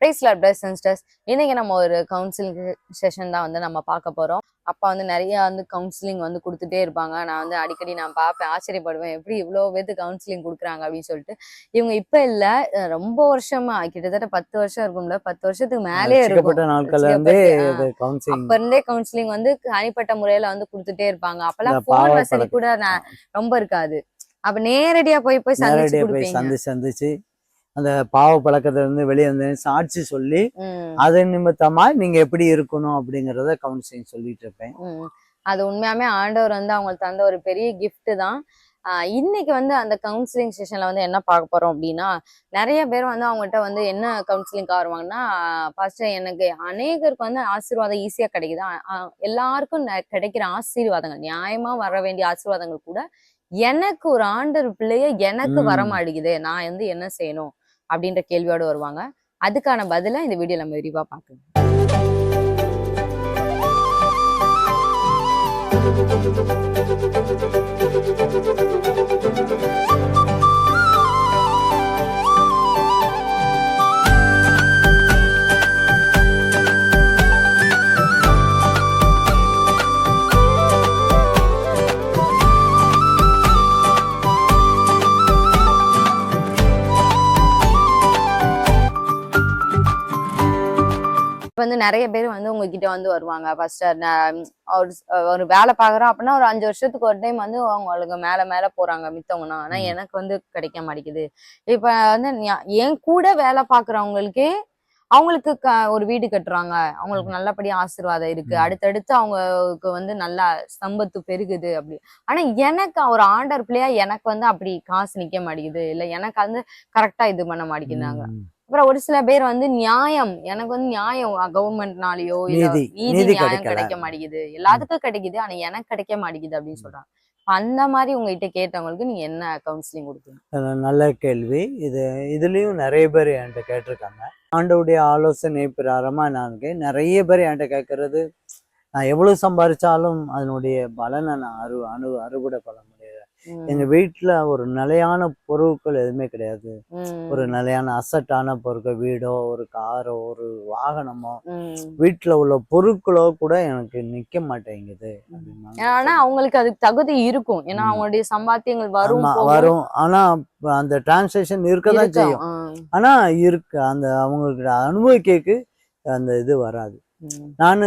Price lot price sisters இன்னைக்கு நம்ம ஒரு கவுன்சிலிங் செஷன் தான் வந்து நம்ம பார்க்க போறோம். அப்பா வந்து நிறைய வந்து கவுன்சிலிங் வந்து கொடுத்துட்டே இருப்பாங்க. நான் வந்து அடிக்கடி நான் பார்ப்பேன் ஆச்சரியப்படுவேன் எப்படி இவ்வளோ பேத்து கவுன்சிலிங் கொடுக்குறாங்க அப்படின்னு சொல்லிட்டு. இவங்க இப்ப இல்ல ரொம்ப வருஷமா கிட்டத்தட்ட பத்து வருஷம் இருக்கும்ல பத்து வருஷத்துக்கு மேலே இருக்கும். அப்ப இருந்தே கவுன்சிலிங் வந்து தனிப்பட்ட முறையில வந்து கொடுத்துட்டே இருப்பாங்க. அப்பெல்லாம் போன் வசதி. கூட ரொம்ப இருக்காது. அப்ப நேரடியா போய் போய் சந்திச்சு சந்திச்சு அந்த பாவ பழக்கத்துல இருந்து வெளியே வந்து சாட்சி சொல்லி அது நிமித்தமா நீங்க எப்படி இருக்கணும் அப்படிங்கறத கவுன்சிலிங் சொல்லிட்டு இருப்பேன். அது உண்மையாமே ஆண்டவர் வந்து அவங்களுக்கு தந்த ஒரு பெரிய gift தான். இன்னைக்கு வந்து அந்த கவுன்சிலிங் செஷன்ல வந்து என்ன பார்க்க போறோம் அப்படின்னா நிறைய பேர் வந்து அவங்ககிட்ட வந்து என்ன கவுன்சிலிங்காக வருவாங்கன்னா ஃபர்ஸ்ட் எனக்கு அநேகருக்கு வந்து ஆசீர்வாதம் ஈஸியா கிடைக்குது? எல்லாருக்கும் கிடைக்கிற ஆசீர்வாதங்கள் நியாயமா வர வேண்டிய ஆசீர்வாதங்கள் கூட எனக்கு ஒரு ஆண்டர் பிள்ளைய எனக்கு வர. மாட்டேங்குது. நான் வந்து என்ன செய்யணும்? அப்படின்ற கேள்வியோட வருவாங்க. அதுக்கான பதிலை இந்த வீடியோ நம்ம விரிவா பார்க்கலாம். இப்ப வந்து நிறைய பேர் வந்து உங்ககிட்ட வந்து வருவாங்க. ஃபர்ஸ்ட் ஒரு ஒரு வேலை பாக்குறோம் அப்படின்னா ஒரு அஞ்சு வருஷத்துக்கு ஒரு டைம் வந்து அவங்களுக்கு மேல மேல போறாங்க மித்தவங்கன்னா ஆனா. எனக்கு வந்து கிடைக்க மாட்டேங்குது. இப்ப வந்து என் கூட வேலை பாக்குறவங்களுக்கே அவங்களுக்கு க- ஒரு வீடு கட்டுறாங்க. அவங்களுக்கு நல்லபடியா ஆசீர்வாதம் இருக்கு. அடுத்தடுத்து அவங்களுக்கு வந்து நல்லா சம்பத்து பெருகுது அப்படி. ஆனா எனக்கு ஒரு ஆண்டர் பிள்ளையா எனக்கு வந்து அப்படி காசு நிக்க மாட்டேங்குது. இல்ல எனக்கு வந்து கரெக்டா இது பண்ண மாட்டேங்குறாங்க. அப்புறம் ஒரு சில பேர் வந்து நியாயம் எனக்கு வந்து நியாயம் கவர்மெண்ட்னாலயோ நீதி, நியாயம். கிடைக்க மாட்டேங்குது. எல்லாத்துக்கும் கிடைக்குது ஆனா எனக்கு கிடைக்க மாட்டேங்குது அப்படின்னு சொல்றாங்க. அந்த மாதிரி உங்ககிட்ட கேட்டவங்களுக்கு நீங்க என்ன கவுன்சிலிங் அஹ் நல்ல கேள்வி. இது இதுலயும் நிறைய பேர் என்கிட்ட கேட்டிருக்காங்க. ஆண்டவுடைய ஆலோசனை பிரகாரமா நான். நிறைய பேர் என்கிட்ட கேட்கறது. நான் எவ்வளவு சம்பாரிச்சாலும் அதனுடைய பலனை நான் அறு அணு அறுவடை பண்ண எங்க வீட்டுல ஒரு நிலையான பொருட்கள் எதுவுமே கிடையாது. ஒரு நிலையான அசட்டான பொருட்கள் வீடோ ஒரு காரோ ஒரு வாகனமோ. வீட்டுல உள்ள பொருட்களோ கூட எனக்கு நிக்க மாட்டேங்குது. ஆனா அவங்களுக்கு அதுக்கு தகுதி இருக்கும். ஏன்னா. அவங்களுடைய சம்பாத்தியங்கள் வரும் வரும். ஆனா அந்த டிரான்சாக்ஷன் இருக்கதான். செய்யும். ஆனா இருக்கு அந்த அவங்களுக்கு அனுபவிக்கைக்கு அந்த இது வராது. நான்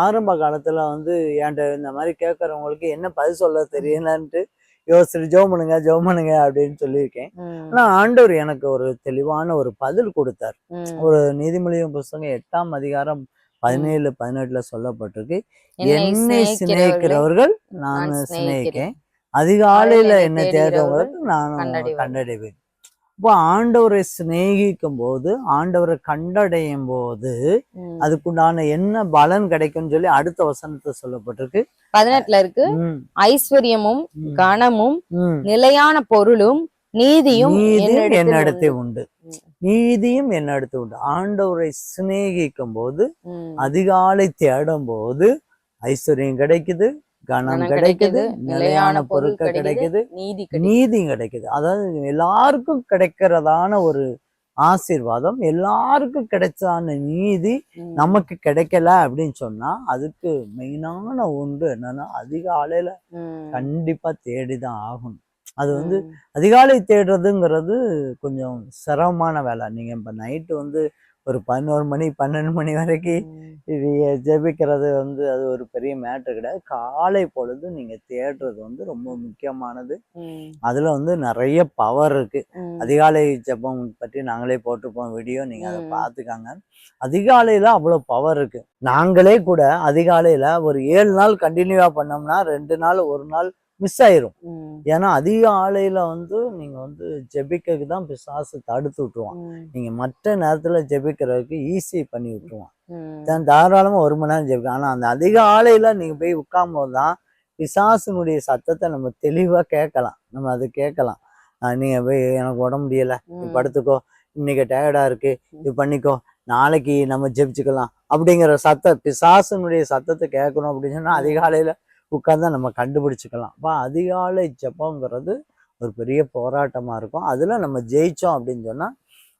ஆரம்ப காலத்துல வந்து என்கிட்ட இந்த மாதிரி கேட்கறவங்களுக்கு என்ன பதில் சொல்ல தெரியலன்ட்டு யோசிச்சு ஜெபம் பண்ணுங்க ஜெபம் பண்ணுங்க அப்படின்னு சொல்லியிருக்கேன். ஆனா ஆண்டவர் எனக்கு ஒரு தெளிவான ஒரு பதில் கொடுத்தார். ஒரு நீதிமொழியும் புஸ்தகம் எட்டாம் அதிகாரம் பதினேழு பதினெட்டுல சொல்லப்பட்டிருக்கு. என்னை சிநேகிக்கிறவர்களை நான் சிநேகிக்கிறேன். அதிகாலையில என்னை தேடுறவங்களுக்கு நான். கண்டடைவேன். இப்போ ஆண்டவரை சிநேகிக்கும் போது ஆண்டவரை கண்டடையும் போது. அதுக்குண்டான என்ன பலன் கிடைக்கும்னு சொல்லி அடுத்த வசனத்தை சொல்லப்பட்டிருக்கு பதினெட்டுல இருக்கு ஐஸ்வர்யமும் கனமும். நிலையான பொருளும் நீதியும் என்னிடத்தில் உண்டு. நீதியும் என்னிடத்தில் உண்டு ஆண்டவரை சிநேகிக்கும் போது. அதிகாலை தேடும் போது ஐஸ்வர்யம் கிடைக்குது கனம் கிடைக்குது நிலையான பொருட்கள் கிடைக்குது நீதி நீதியும் கிடைக்குது அதாவது எல்லாருக்கும் கிடைக்கிறதான ஒரு ஆசீர்வாதம் எல்லாருக்கும் கிடைச்சதான நீதி. நமக்கு கிடைக்கல அப்படின்னு சொன்னா அதுக்கு மெயினான ஒன்று என்னன்னா அதிகாலையில. கண்டிப்பா தேடிதான் ஆகணும் அது வந்து. அதிகாலை தேடுறதுங்கிறது கொஞ்சம் சிரமமான வேலை நீங்க இப்ப நைட்டு வந்து ஒரு பதினோரு மணி பன்னெண்டு மணி வரைக்கும். இது ஜெபிக்கிறது வந்து அது ஒரு பெரிய மேட்ரு கிடையாது காலை பொழுது நீங்க தேடுறது வந்து ரொம்ப முக்கியமானது. அதுல வந்து நிறைய பவர் இருக்கு. அதிகாலை ஜெபம் பற்றி நாங்களே போட்டிருப்போம் வீடியோ நீங்க அதை. பார்த்துக்காங்க அதிகாலையில அவ்வளவு பவர் இருக்கு நாங்களே கூட அதிகாலையில ஒரு ஏழு நாள் கண்டினியூவா பண்ணோம்னா ரெண்டு நாள் ஒரு நாள் மிஸ் ஆயிரும். ஏன்னா அதிகாலையில வந்து நீங்க வந்து ஜெபிக்கிறதுக்கு தான் பிசாசு தடுத்து விட்டுருவான். நீங்க மற்ற நேரத்துல ஜெபிக்கிறதுக்கு ஈஸி பண்ணி விட்டுருவான். தான் தாராளமா ஒரு மணி நேரம் ஜெபிக்கலாம் ஆனா அந்த அதிகாலையில நீங்க போய் உட்காரும் போது தான் பிசாசுனுடைய சத்தத்தை நம்ம தெளிவா கேட்கலாம். நம்ம அதை கேட்கலாம். நீங்க போய் எனக்கு உடம்பு முடியல. படுத்துக்கோ. இன்னைக்கு டயர்டா இருக்கு. இது பண்ணிக்கோ. நாளைக்கு நம்ம ஜெபிச்சுக்கலாம். அப்படிங்கிற சத்த பிசாசுனுடைய சத்தத்தை கேட்கணும் அப்படின்னு சொன்னா அதிகாலையில உட்கார்ந்தா நம்ம கண்டுபிடிச்சுக்கலாம். அப்ப அதிகாலை ஜெபங்கிறது ஒரு பெரிய போராட்டமா இருக்கும். அதுல நம்ம ஜெயிச்சோம் அப்படின்னு சொன்னா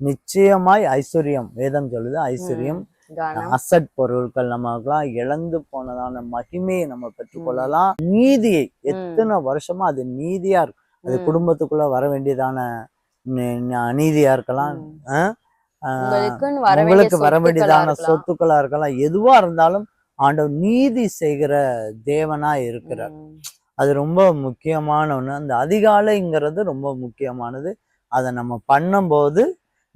நிச்சயமாய் ஐஸ்வர்யம் வேதம் சொல்லுது ஐஸ்வர்யம். அசட் பொருட்கள் நமக்கெல்லாம் இழந்து போனதான மகிமையை நம்ம பெற்றுக்கொள்ளலாம் நீதியை எத்தனை வருஷமா அது நீதியா இருக்கும். அது. குடும்பத்துக்குள்ள வர வேண்டியதான அநீதியா இருக்கலாம். உங்களுக்கு வர வேண்டியதான. சொத்துக்களா இருக்கலாம். எதுவா இருந்தாலும் ஆண்டவர் நீதி செய்கிற தேவனா இருக்கிறார். அது ரொம்ப முக்கியமான ஒண்ணு அந்த அதிகாலைங்கிறது ரொம்ப முக்கியமானது அதை நம்ம பண்ணும்போது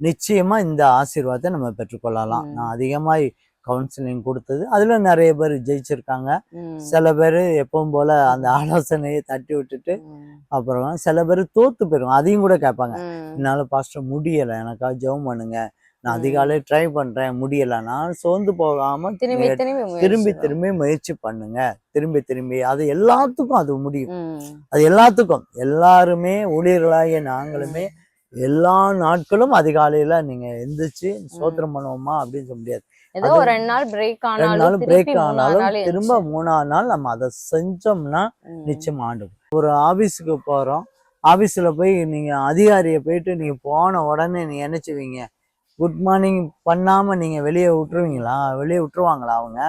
நிச்சயமா இந்த ஆசீர்வாதத்தை நம்ம பெற்றுக்கொள்ளலாம். நான் அதிகமாய் கவுன்சிலிங் கொடுத்தது அதுல நிறைய பேர் ஜெயிச்சிருக்காங்க. சில பேர் எப்பவும் போல அந்த ஆலோசனையை தட்டி விட்டுட்டு. அப்புறம் சில பேர் தோத்து போயிரும் அதையும் கூட கேட்பாங்க. என்னால பாஸ்டர் முடியல எனக்காக ஜெபம் பண்ணுங்க நான். அதிகாலை ட்ரை பண்றேன் முடியல நான் சோர்ந்து போகாம திரும்பி திரும்பி திரும்பி முயற்சி பண்ணுங்க. திரும்பி திரும்பி அது எல்லாத்துக்கும் அது முடியும். அது எல்லாத்துக்கும். எல்லாருமே ஊழியர்களாகிய நாங்களுமே எல்லா நாட்களும் அதிகாலையில நீங்க எந்திரிச்சு சோத்திரம் பண்ணுவோமா அப்படின்னு சொல்ல முடியாது. ரெண்டு நாள் பிரேக் ஆனாலும் திரும்ப மூணாவது நாள் நம்ம அதை செஞ்சோம்னா. நிச்சயம் ஆண்டு ஒரு ஆபீஸுக்கு போறோம். ஆபீஸ்ல போய் நீங்க அதிகாரியை போயிட்டு நீங்க போன உடனே நீங்க நினைச்சுவீங்க குட் மார்னிங் பண்ணாம நீங்க வெளியே விட்டுருவீங்களா? வெளியே விட்டுருவாங்களா அவங்க?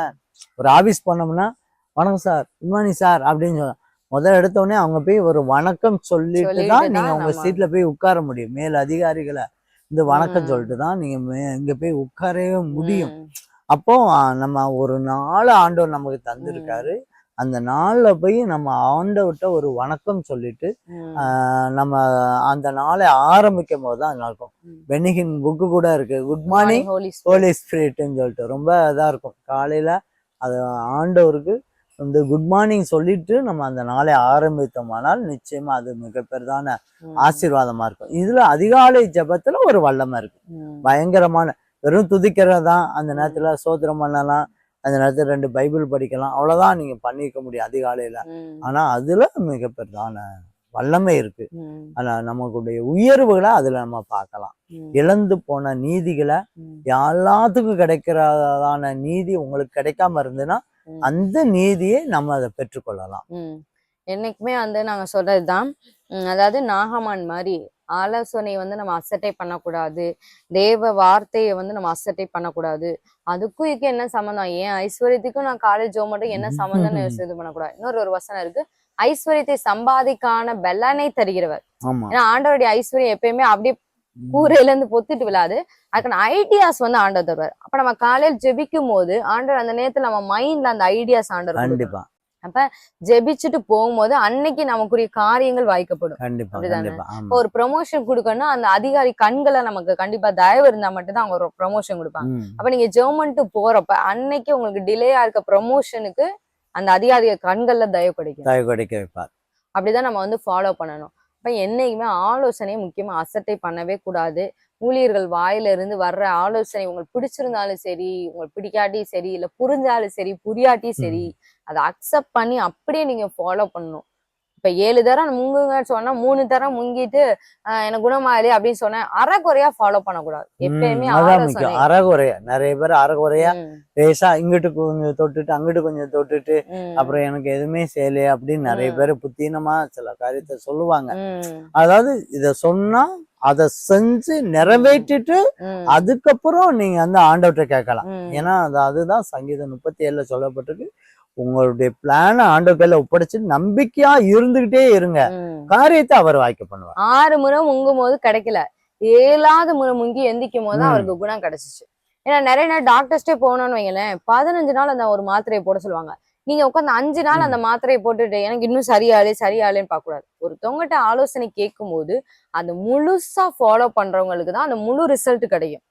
ஒரு ஆபீஸ் பண்ணோம்னா வணக்கம் சார் குட் மார்னிங் சார் அப்படின்னு சொல்ல முதல் எடுத்த உடனே அவங்க போய் ஒரு வணக்கம் சொல்லிட்டு தான் தான் நீங்க உங்க நம்ம- சீட்ல போய் உட்கார முடியும். மேல் அதிகாரிகளை இந்த வணக்கம். சொல்லிட்டு தான் நீங்க மே- இங்க போய் உட்காரவே முடியும். அப்போ நம்ம ஒரு நாள் ஆண்டவர் நமக்கு தந்திருக்காரு. அந்த நாள்ல போய் நம்ம ஆண்டவர்கிட்ட ஒரு வணக்கம் சொல்லிட்டு நம்ம அந்த நாளை ஆரம்பிக்கும் போது தான் நடக்கும் ம். பெனிகின் புக்கு கூட இருக்கு. Good morning. ஹோலி ஸ்பிரிட்னு சொல்லிட்டு. ரொம்ப இதா இருக்கும். காலையில அது ஆண்டவருக்கு வந்து குட் மார்னிங் சொல்லிட்டு நம்ம அந்த நாளை ஆரம்பித்தோமானால் நிச்சயமா அது மிக பெரிதான. ஆசீர்வாதமா இருக்கும். இதுல அதிகாலை ஜெபத்துல ஒரு வல்லமை இருக்கு. பயங்கரமான வெறும் துதிக்கிறது தான் அந்த நேரத்துல சோத்திரம் பண்ணலாம். அந்த நேரத்துல ரெண்டு பைபிள் படிக்கலாம் அவ்வளவுதான் நீங்க பண்ணிக்க முடியும் அதிகாலையில ம். ஆனா அதுல மிக பெரிதான வல்லமை இருக்கு ம். ஆனா நமக்குடைய உயர்வுகளை அதுல நம்ம பார்க்கலாம். இழந்து போன நீதிகளை. எல்லாத்துக்கும் கிடைக்கிறதான நீதி உங்களுக்கு கிடைக்காம இருந்ததுன்னா. அந்த நீதியை நம்ம அதை பெற்றுக்கொள்ளலாம். என்னைக்குமே வந்து நாங்க சொல்றதுதான் அதாவது நாகமான் மாதிரி ஆலோசனை வந்து நம்ம அசட்டை பண்ணக்கூடாது. தேவ வார்த்தையை வந்து நம்ம அசட்டை பண்ணக்கூடாது. அதுக்கும் இதுக்கு என்ன சம்மந்தம்? ஏன் ஐஸ்வர்யத்துக்கும் நான் காலேஜ் ஜோ மட்டும் என்ன சம்மந்தம்னு இது பண்ணக்கூடாது. இன்னொரு ஒரு வசனம் இருக்கு. ஐஸ்வர்யத்தை சம்பாதிக்கான பெல்லனை தருகிறவர். ஏன்னா ஆண்டவருடைய ஐஸ்வர்யம் எப்பயுமே அப்படியே கூரையில இருந்து பொத்திட்டு விழாது. அதுக்கான ஐடியாஸ் வந்து ஆண்டவர் தருவார். அப்ப நம்ம காலையில் ஜெபிக்கும் போது ஆண்டவர் அந்த நேரத்துல நம்ம மைண்ட்ல அந்த ஐடியாஸ் ஆண்டவர் கொடுக்கணும். கண்டிப்பா ஜெபிச்சுட்டு போகும்போது அன்னைக்கு நமக்குரிய காரியங்கள் வாய்க்கப்படும். அப்படிதானே? இப்போ ஒரு ப்ரொமோஷன் கொடுக்கணும்னா அந்த அதிகாரி கண்களை நமக்கு கண்டிப்பா தயவு இருந்தா மட்டும்தான் அவங்க ஒரு ப்ரொமோஷன் கொடுப்பாங்க. அப்ப நீங்க ஜெர்மன்ட்டு போறப்ப அன்னைக்கு உங்களுக்கு டிலேயா இருக்க ப்ரொமோஷனுக்கு அந்த அதிகாரி கண்கள்ல தயவு கிடைக்கும் தயவு கிடைக்க வைப்பார். அப்படிதான் நம்ம வந்து ஃபாலோ பண்ணணும். அப்ப என்னைக்குமே ஆலோசனை முக்கியமா அசட்டை பண்ணவே கூடாது. ஊழியர்கள் வாயில இருந்து வர்ற ஆலோசனை உங்களுக்கு பிடிச்சிருந்தாலும் சரி உங்களுக்கு பிடிக்காட்டியும் சரி இல்ல புரிஞ்சாலும் சரி புரியாட்டியும் சரி அதை அக்செப்ட் பண்ணி அப்படியே நீங்க ஃபாலோ பண்ணணும். இப்ப ஏழு தரம் முங்குங்க சொன்னா மூணு தரம் முங்கிட்டு எனக்கு குணமாயிரு அப்படின்னு சொன்னேன் அறகுறையா ஃபாலோ பண்ணக்கூடாது. எப்பயுமே அறகுறையா. நிறைய பேர் அறகுறையா லேசா இங்கிட்டு கொஞ்சம் தொட்டுட்டு அங்கிட்டு கொஞ்சம் தொட்டுட்டு அப்புறம் எனக்கு எதுவுமே செய்யலையே அப்படின்னு நிறைய. பேர் புத்தீனமா சில காரியத்தை சொல்லுவாங்க. அதாவது இத சொன்னா அதை செஞ்சு நிறைவேற்றிட்டு அதுக்கப்புறம் நீங்க வந்து ஆண்டவர்கிட்ட கேட்கலாம். ஏன்னா அது அதுதான் சங்கீதம் முப்பத்தி ஏழுல சொல்லப்பட்டிருக்கு. உங்களுடைய பிளான ஆண்டவர் கையில ஒப்படைச்சு நம்பிக்கையா இருந்துகிட்டே இருங்க. காரியத்தை அவர் வாய்க்க பண்ணுவார். ஆறு முறை முங்கும் போது கிடைக்கல. ஏழாவது முறை முங்கி எந்திக்கும் போது. அவருக்கு குணம் கிடைச்சிச்சு. ஏன்னா நிறைய நாள் டாக்டர்ஸ்டே போகணும்னு வைங்களேன் பதினஞ்சு நாள் அந்த ஒரு மாத்திரையை போட சொல்லுவாங்க. நீங்க உட்காந்து அஞ்சு நாள் அந்த மாத்திரையை போட்டுட்டு எனக்கு இன்னும் சரியாலே சரியாலேன்னு பார்க்க கூடாது ஒருத்தவங்ககிட்ட ஆலோசனை கேட்கும் போது அந்த முழுசா ஃபாலோ பண்றவங்களுக்கு தான் அந்த முழு ரிசல்ட் கிடைக்கும்.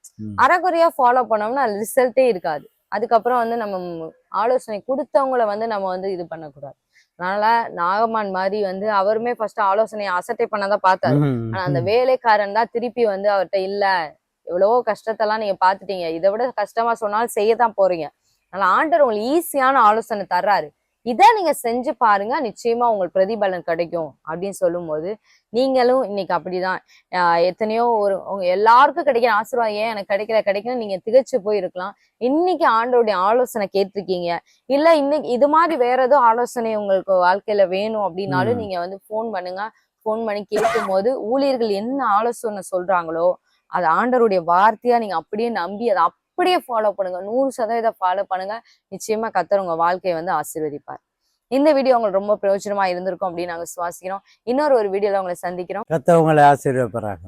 அறகுறையா ஃபாலோ பண்ணோம்னா அது ரிசல்ட்டே இருக்காது. அதுக்கப்புறம் வந்து நம்ம ஆலோசனை கொடுத்தவங்கள வந்து நம்ம வந்து இது பண்ணக்கூடாது. அதனால நாகமான் மாதிரி வந்து அவருமே ஃபர்ஸ்ட் ஆலோசனையை அசட்டை பண்ணதான் பார்த்தாரு. ஆனா அந்த வேலைக்காரன் தான் திருப்பி வந்து அவர்கிட்ட இல்ல எவ்வளவோ கஷ்டத்தெல்லாம் நீங்க பாத்துட்டீங்க இதை விட கஷ்டமா சொன்னாலும் செய்யத்தான் போறீங்க. அதனால ஆண்டவர் உங்களுக்கு ஈஸியான ஆலோசனை தர்றாரு. இதை நீங்க செஞ்சு பாருங்க நிச்சயமா உங்களுக்கு பிரதிபலன் கிடைக்கும் அப்படின்னு சொல்லும்போது நீங்களும் இன்னைக்கு அப்படிதான். எத்தனையோ ஒரு உங்க எல்லாருக்கும் கிடைக்கிற ஆசீர்வாதம் ஏன் எனக்கு கிடைக்கல கிடைக்கல நீங்க திகச்சு போயிருக்கலாம். இன்னைக்கு ஆண்டவருடைய ஆலோசனை கேட்டிருக்கீங்க. இல்ல இன்னைக்கு இது மாதிரி வேற ஏதோ ஆலோசனை உங்களுக்கு வாழ்க்கையில வேணும் அப்படின்னாலும். நீங்க வந்து ஃபோன் பண்ணுங்க. ஃபோன் பண்ணி கேட்கும் போது ஊழியர்கள் என்ன ஆலோசனை சொல்றாங்களோ அது ஆண்டவருடைய வார்த்தையா நீங்க அப்படியே நம்பி அதை அப்படியே ஃபாலோ பண்ணுங்க. நூறு சதவீதம் ஃபாலோ பண்ணுங்க. நிச்சயமா கத்தர் உங்க வாழ்க்கையை வந்து ஆசீர்வதிப்பார். இந்த வீடியோ உங்களுக்கு ரொம்ப பிரயோஜனமா இருந்திருக்கும் அப்படின்னு நாங்க சுவாசிக்கிறோம். இன்னொரு ஒரு வீடியோல உங்களை சந்திக்கிறோம். கத்தவங்களை ஆசீர்வப்பராக